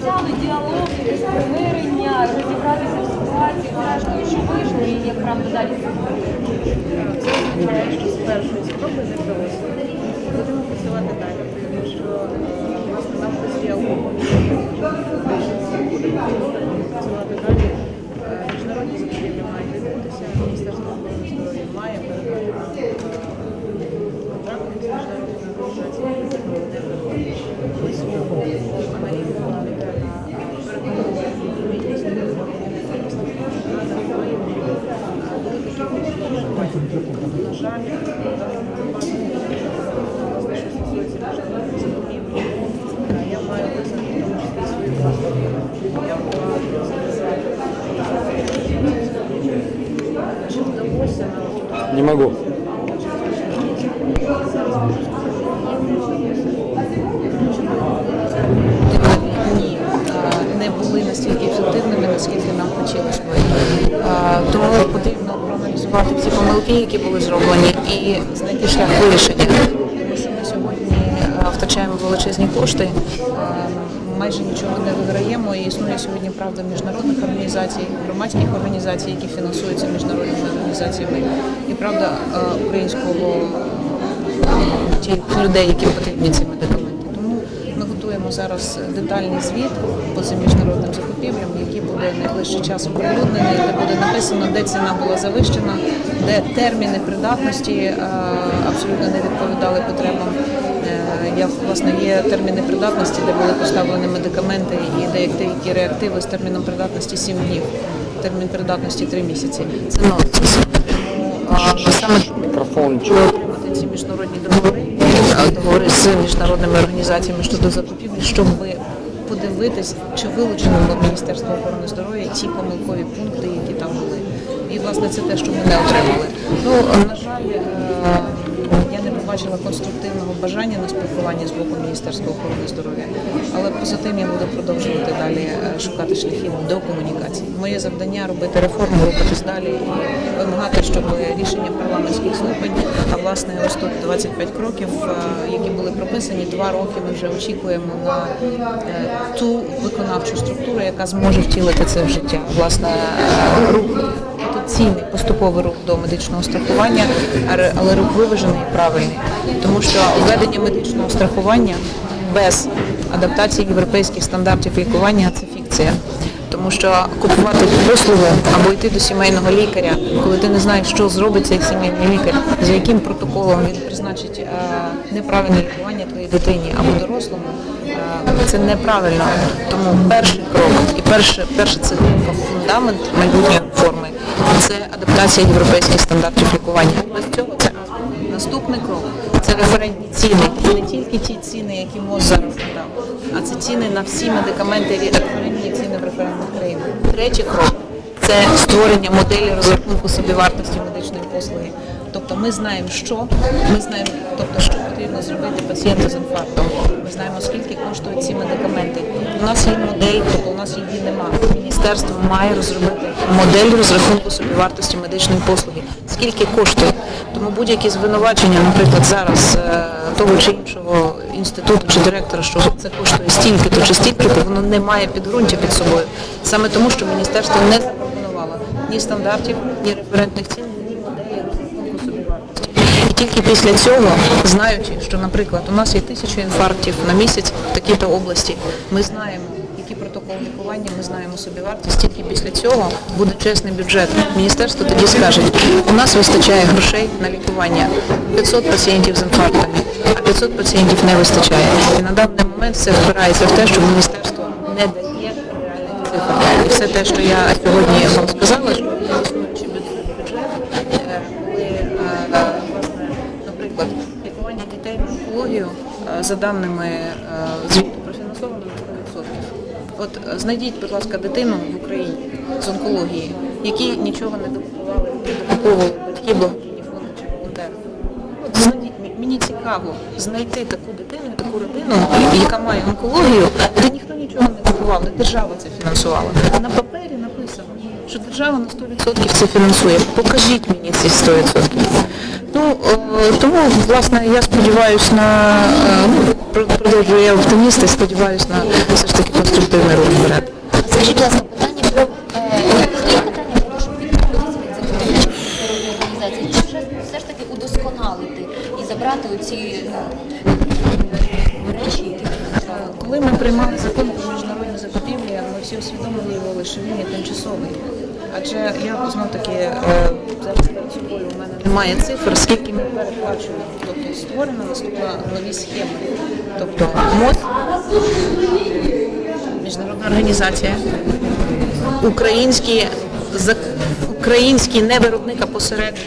обіцяли діалог, якесь примирення, розібратися в ситуації, зрештою, що вийшло і як правда далі. Якщо з першої спроби не будемо працювати далі, тому що власне нам дозвіл будемо працювати далі. Е, Міжнародні закупівлі мають відбутися, Міністерство охорони здоров'я має передати е, з міжнародними організаціями, проводили висновку аналітику нам треба переконувати відповідність на жаль, в даному випадку, власне, що стосується міжнародних закупівель, е, я маю визнати в тому числі свою власну вину. Я була чи вдалося нам Не могу. не були настільки ефективними, наскільки нам хотілося би. Тому потрібно проаналізувати всі помилки, які були зроблені, і знайти шлях вирішення. Ми сьогодні втрачаємо величезні кошти, майже нічого не виграємо. І існує сьогодні правда міжнародних організацій, громадських організацій, які фінансуються міжнародними організаціями, і правда українського тих людей, яким потрібні ці медикаменти. Тому ми готуємо зараз детальний звіт по цим міжнародним закупівлям, який буде найближчий час оприлюднений, де буде написано, де ціна була завищена, де терміни придатності е, абсолютно не відповідали потребам. Е, Я власне є терміни придатності, де були поставлені медикаменти і деякі реактиви з терміном придатності 7 днів. Термін придатності 3 місяці. Це нонсенс. Саме отримати ці міжнародні договори, договори з міжнародними організаціями щодо закупівлі, щоб подивитись, чи вилучено було Міністерство охорони здоров'я ті помилкові пункти, які там були. І власне це те, що ми не отримали. Ну на жаль, е, побачила конструктивного бажання на спілкування з боку Міністерства охорони здоров'я, але поза тим я буду продовжувати далі е, шукати шляхи до комунікації. Моє завдання робити реформу, рухатись далі і вимагати, щоб рішення парламентських слухань, а власне ось тут 25 кроків, е, які були прописані, два роки ми вже очікуємо на е, ту виконавчу структуру, яка зможе втілити це в життя. Власне, рух потенційний поступовий рух до медичного страхування, але- рух виважений і правильний, тому що введення медичного страхування без адаптації європейських стандартів лікування це фікція. Тому що купувати послугу або йти до сімейного лікаря, коли ти не знаєш, що зробить цей сімейний лікар, за яким протоколом він призначить е, неправильне лікування твоїй дитині або дорослому, е, це неправильно. Тому перший крок і перше, перша цеглинка, фундамент майбутньої форми це адаптація європейських стандартів лікування. Без цього це наступний крок. Це референтні ціни. І не тільки ті ціни, які МОЗ зараз надав, а це ціни на всі медикаменти референтні ціни в референтних країнах. Третій крок це створення моделі розрахунку собівартості медичної послуги. Тобто ми знаємо, що ми знаємо, тобто що потрібно зробити пацієнту з інфарктом. Ми знаємо, скільки коштують ці медикаменти. У нас є модель, тобто у нас її немає. Міністерство має розробити модель розрахунку собівартості медичної послуги. Скільки коштує? Тому будь-які звинувачення, наприклад, зараз е, того чи іншого інституту чи директора, що це коштує стільки-то чи стільки-то, воно не має підґрунтя під собою. Саме тому, що міністерство не запропонувало ні стандартів, ні референтних цін, ні моделі розрахунку собівартості. І тільки після цього, знаючи, що, наприклад, у нас є тисяча інфарктів на місяць в такій-то області, ми знаємо, який протокол лікування, ми знаємо собівартість, тільки після цього буде чесний бюджет. Міністерство тоді скаже, у нас вистачає грошей на лікування 500 пацієнтів з інфарктами, а 500 пацієнтів не вистачає. І на даний момент це впирається в те, що міністерство не дає реальних цифр. І все те, що я сьогодні вам сказала, що існуючий бюджет, е, коли, е, власне, наприклад, лікування дітей на онкологію е, за даними е, звіту профінансовано на 100%. От е, знайдіть, будь ласка, дитину в Україні з онкології, які нічого не не батьки благодійні фонди чи волонтери. От знайдіть, мені цікаво знайти таку дитину, таку родину, яка має онкологію, де ніхто нічого не купував, де держава це фінансувала. На папері написано, що держава на 100% це фінансує. Покажіть мені ці 100%. Ну, е, тому власне я сподіваюся на е, ну, про- продовжую я оптиміст і сподіваюся на все ж таки конструктивний рух вперед. Скажіть, будь ласка, питання про е, питання про організації, чи все ж таки удосконалити і забрати оці речі, Коли ми приймали закон про міжнародні закупівлі, ми всі усвідомлювали, що він є тимчасовий. Адже я знов таки немає цифр, скільки ми переплачуємо. Тобто створена наступна нові схеми. Тобто МОЗ, міжнародна організація, українські, зак- український не виробник, а посередник.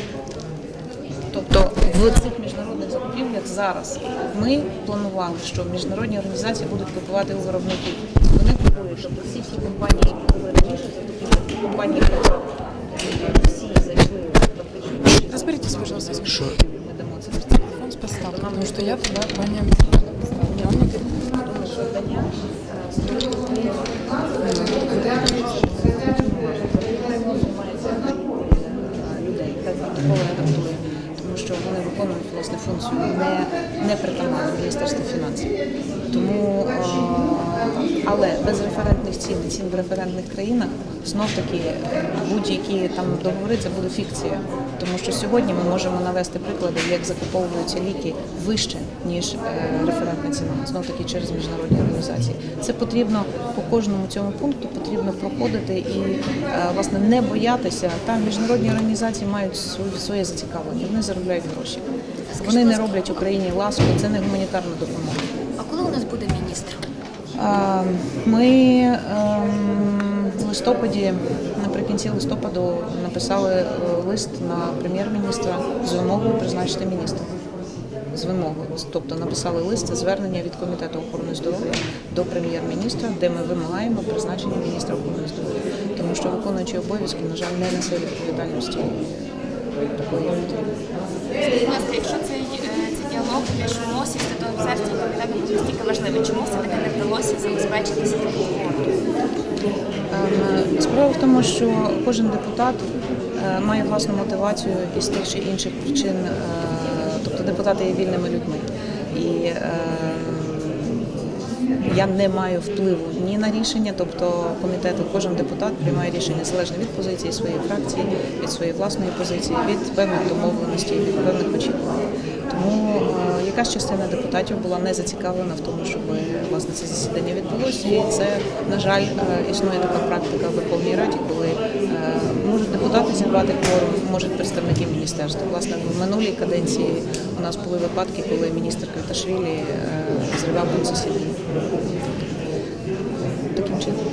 Тобто в цих міжнародних закупівлях зараз ми планували, що міжнародні організації будуть купувати у виробників. Вони купують, тобто всі ці компанії, які були раніше, закупівлі компанії практично. Разберитесь, пожалуйста, с ми телефон с поставкой, потому что я туда понятно. людей, що вони виконують власне функцію не, не притаманну Міністерству фінансів. Тому, е, але без референтних цін, і цін в референтних країнах знов таки будь-які там договори це буде фікція. Тому що сьогодні ми можемо навести приклади, як закуповуються ліки вище ніж е, референтна ціна, знов таки через міжнародні організації. Це потрібно по кожному цьому пункту потрібно проходити і е, власне не боятися. Там міжнародні організації мають своє зацікавлення. Вони заробляють гроші. Вони не роблять Україні ласку. Це не гуманітарна допомога. А коли у нас буде міністр? Ми ем, в листопаді, наприкінці листопаду, написали е, лист на прем'єр-міністра з вимогою призначити міністра. З вимогою, тобто написали лист звернення від комітету охорони здоров'я до прем'єр-міністра, де ми вимагаємо призначення міністра охорони здоров'я, тому що виконуючий обов'язки, на жаль, не несе відповідальності такої якщо цей, е, діалог між МОЗ і Святою Серцем комітетом був настільки важливий, чому все-таки не вдалося забезпечити сітку квоту? Ем, Справа в тому, що кожен депутат е, має власну мотивацію із тих чи інших причин, е, тобто депутати є вільними людьми. І я не маю впливу ні на рішення, тобто комітету, кожен депутат приймає рішення залежно від позиції своєї фракції, від своєї власної позиції, від певних домовленостей, від певних очікувань. Тому е, якась частина депутатів була не зацікавлена в тому, щоб власне це засідання відбулося. І це, на жаль, е, існує така практика в Верховній Раді, коли е, можуть депутати зірвати кворум, можуть представники міністерства. Власне, в минулій каденції нас були випадки, коли міністр Квіташвілі зривав зривав сусідів. Таким чином.